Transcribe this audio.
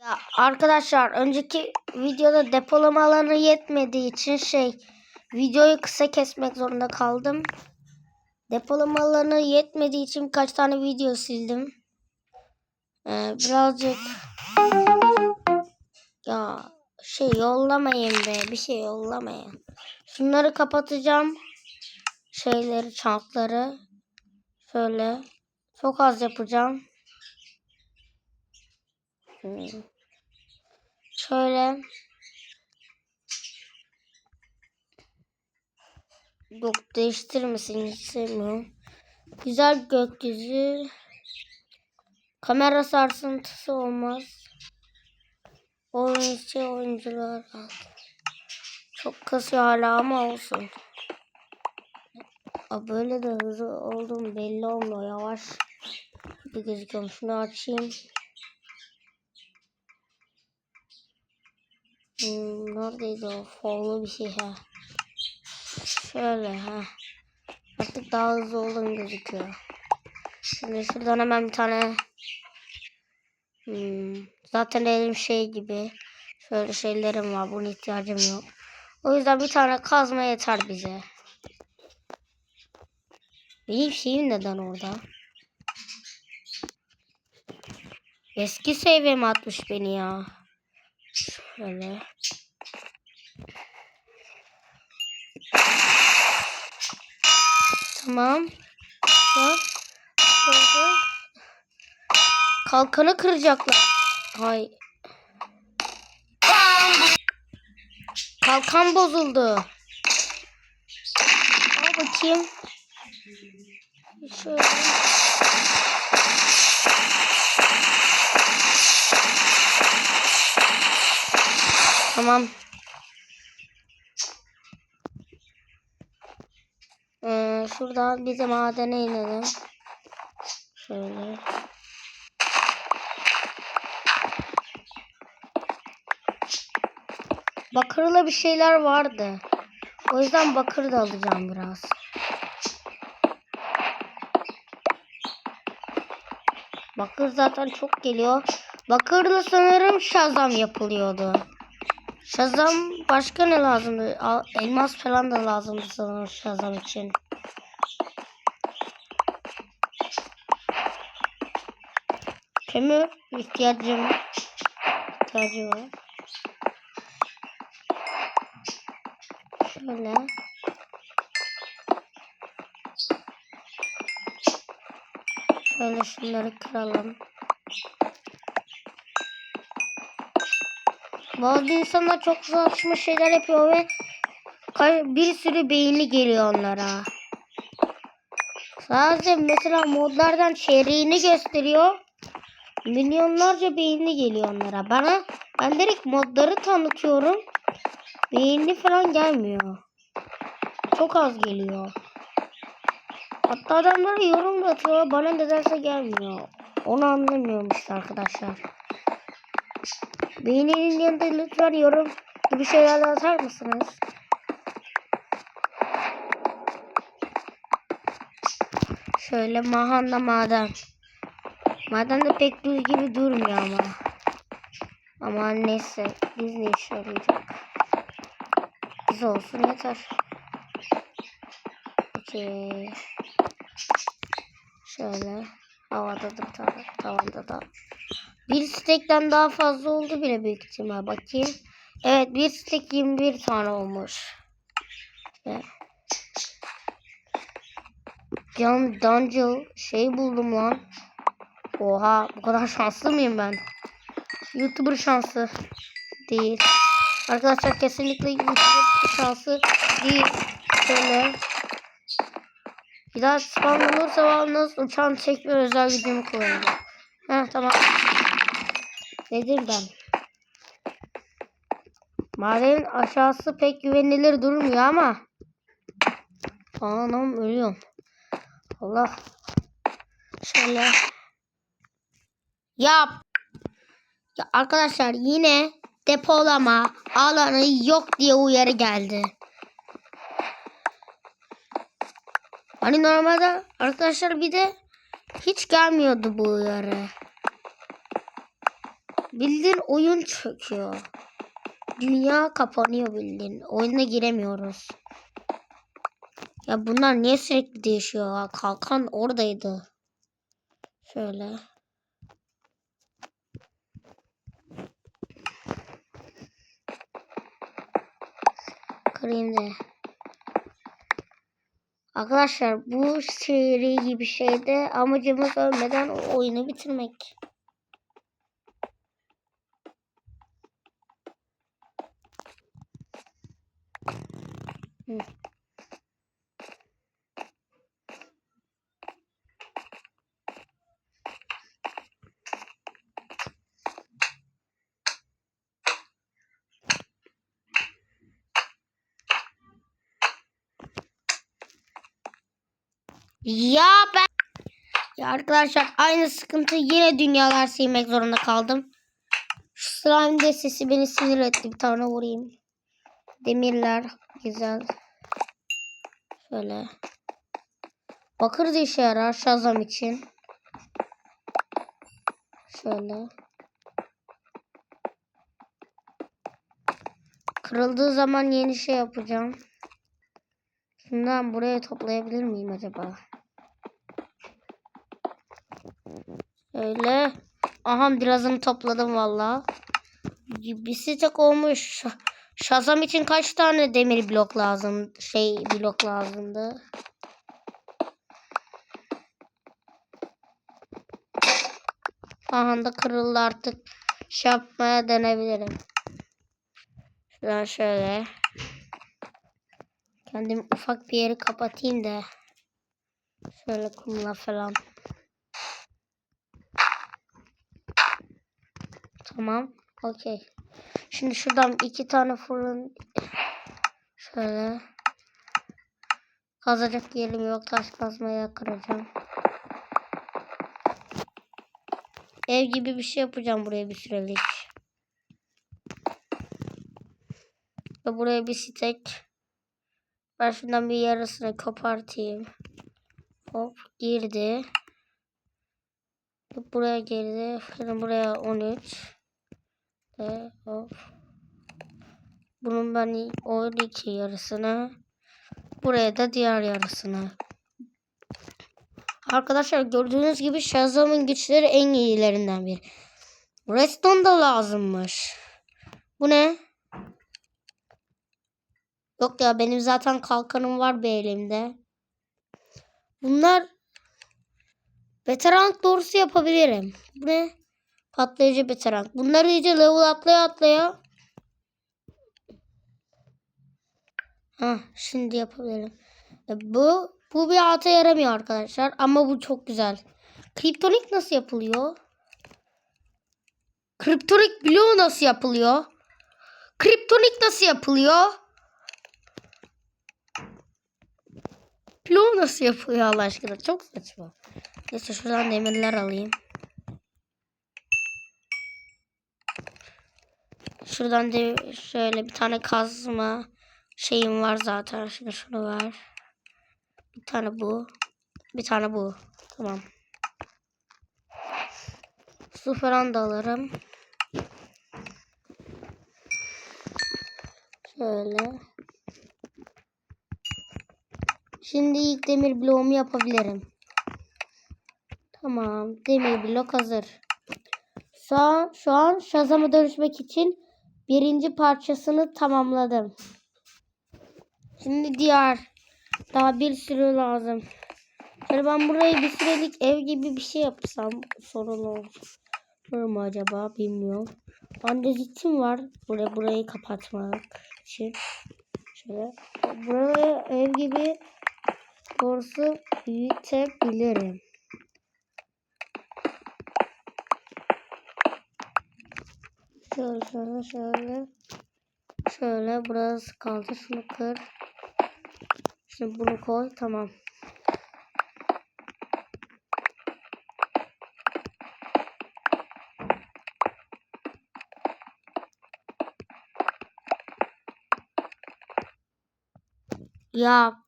Ya arkadaşlar önceki videoda depolama alanı yetmediği için şey videoyu kısa kesmek zorunda kaldım. Depolama alanı yetmediği için kaç tane video sildim. Ee, birazcık ya şey yollamayın be bir şey yollamayın. Şunları kapatacağım. Şeyleri çankları. Şöyle çok az yapacağım. Hmm. Şöyle. Yok değiştirmesin hiç sevmiyorum. Güzel gökyüzü. Kamera sarsıntısı olmaz. Oyuncu oyuncular aldı. Çok kasıyor hala ama olsun. Aa, böyle de hızlı olduğum belli olmuyor. Yavaş bir gözüküyorum. Şunu açayım. Hmm, neredeydi o? Follow bir şey ha. Şöyle ha. Artık daha hızlı olduğum gözüküyor. Şimdi şuradan hemen bir tane hmm, zaten elim şey gibi şöyle şeylerim var. Buna ihtiyacım yok. O yüzden bir tane kazma yeter bize. Benim şeyim neden orada? Eski seviyeme atmış beni ya. Şöyle. Tamam. Bak. Böyle. Kalkanı kıracaklar. Hay. Kalkan bozuldu. Al bakayım. Şöyle. Tamam. Ee, şuradan bir de madene inelim. Şöyle. Bakırla bir şeyler vardı. O yüzden bakır da alacağım biraz. Bakır zaten çok geliyor. Bakırla sanırım şazam yapılıyordu. Şazam başka ne lazımdı? Elmas falan da lazımdı sanırım şazam için. Kömür ihtiyacım ihtiyacı var. Şöyle. Şöyle şunları kıralım. Bazı insanlar çok saçma şeyler yapıyor ve bir sürü beyni geliyor onlara. Sadece mesela modlardan çeyreğini gösteriyor. Milyonlarca beyni geliyor onlara. Bana ben direkt modları tanıtıyorum. Beyni falan gelmiyor. Çok az geliyor. Hatta adamlara yorum da atıyor. Bana nedense gelmiyor. Onu anlamıyorum işte arkadaşlar. Beğeninin yanında lütfen yorum gibi şeyler atar mısınız? Şöyle mahanda maden. Maden de pek düz gibi durmuyor ama. Ama neyse biz ne işe yarayacak? Biz olsun yeter. Peki. Şöyle havada da ta- tavanda da. Bir stekten daha fazla oldu bile büyük ihtimal. Bakayım. Evet bir stek 21 tane olmuş. Evet. Can Dungeon şey buldum lan. Oha bu kadar şanslı mıyım ben? Youtuber şansı değil. Arkadaşlar kesinlikle Youtuber şansı değil. Şöyle. Bir daha spam olursa yalnız uçan çekme özel gücümü kullanacağım. Heh tamam. Nedir ben? Madenin aşağısı pek güvenilir durmuyor ama. Anam ölüyorum. Allah. Şöyle. Yap. Ya arkadaşlar yine depolama alanı yok diye uyarı geldi. Hani normalde arkadaşlar bir de hiç gelmiyordu bu uyarı. Bildiğin oyun çöküyor. Dünya kapanıyor bildiğin. Oyuna giremiyoruz. Ya bunlar niye sürekli değişiyor? Kalkan oradaydı. Şöyle. Kırayım da. Arkadaşlar bu seri gibi şeyde amacımız ölmeden oyunu bitirmek. Ya ben ya arkadaşlar aynı sıkıntı yine dünyalar silmek zorunda kaldım. Şu slime de sesi beni sinir etti. Bir tane vurayım. Demirler güzel. Şöyle. Bakır da işe yarar Shazam için. Şöyle. Kırıldığı zaman yeni şey yapacağım. Şundan buraya toplayabilir miyim acaba? Öyle. Aha birazını topladım valla. Bir stek olmuş. Şazam için kaç tane demir blok lazım? Şey blok lazımdı. Aha da kırıldı artık. Şey yapmaya denebilirim. Şuradan şöyle. Kendim ufak bir yeri kapatayım da. Şöyle kumla falan. Tamam. Okey. Şimdi şuradan iki tane fırın şöyle kazacak yerim yok. Taş kazmaya kıracağım. Ev gibi bir şey yapacağım buraya bir sürelik. Ve buraya bir stek. Ben şundan bir yarısını kopartayım. Hop girdi. Buraya girdi. Şimdi buraya 13. Ve hop. Bunun ben 12 yarısını. Buraya da diğer yarısını. Arkadaşlar gördüğünüz gibi Shazam'ın güçleri en iyilerinden biri. Redstone da lazımmış. Bu ne? Yok ya benim zaten kalkanım var bir elimde. Bunlar veteran doğrusu yapabilirim. Bu ne? Patlayıcı veteran. Bunları iyice level atlaya atlaya. Ha şimdi yapabilirim. Bu bu bir alta yaramıyor arkadaşlar ama bu çok güzel. Kriptonik nasıl yapılıyor? Kriptonik bloğu nasıl yapılıyor? Kriptonik nasıl yapılıyor? Bloğu nasıl yapılıyor Allah aşkına? Çok saçma. Neyse şuradan demirler alayım. Şuradan de şöyle bir tane kazma şeyim var zaten. Şimdi şunu ver. Bir tane bu. Bir tane bu. Tamam. Su da alırım. Şöyle. Şimdi ilk demir bloğumu yapabilirim. Tamam. Demir blok hazır. Şu an, şu an Shazam'a dönüşmek için birinci parçasını tamamladım. Şimdi diğer daha bir sürü lazım. Şöyle ben burayı bir sürelik ev gibi bir şey yapsam sorun olur mu acaba bilmiyorum. Andezitim var. Buraya burayı kapatmak için. Şöyle buraya ev gibi doğrusu büyütebilirim. Şöyle şöyle şöyle. Şöyle burası kaldı. Şunu kır. Şimdi bunu koy. Tamam. Ya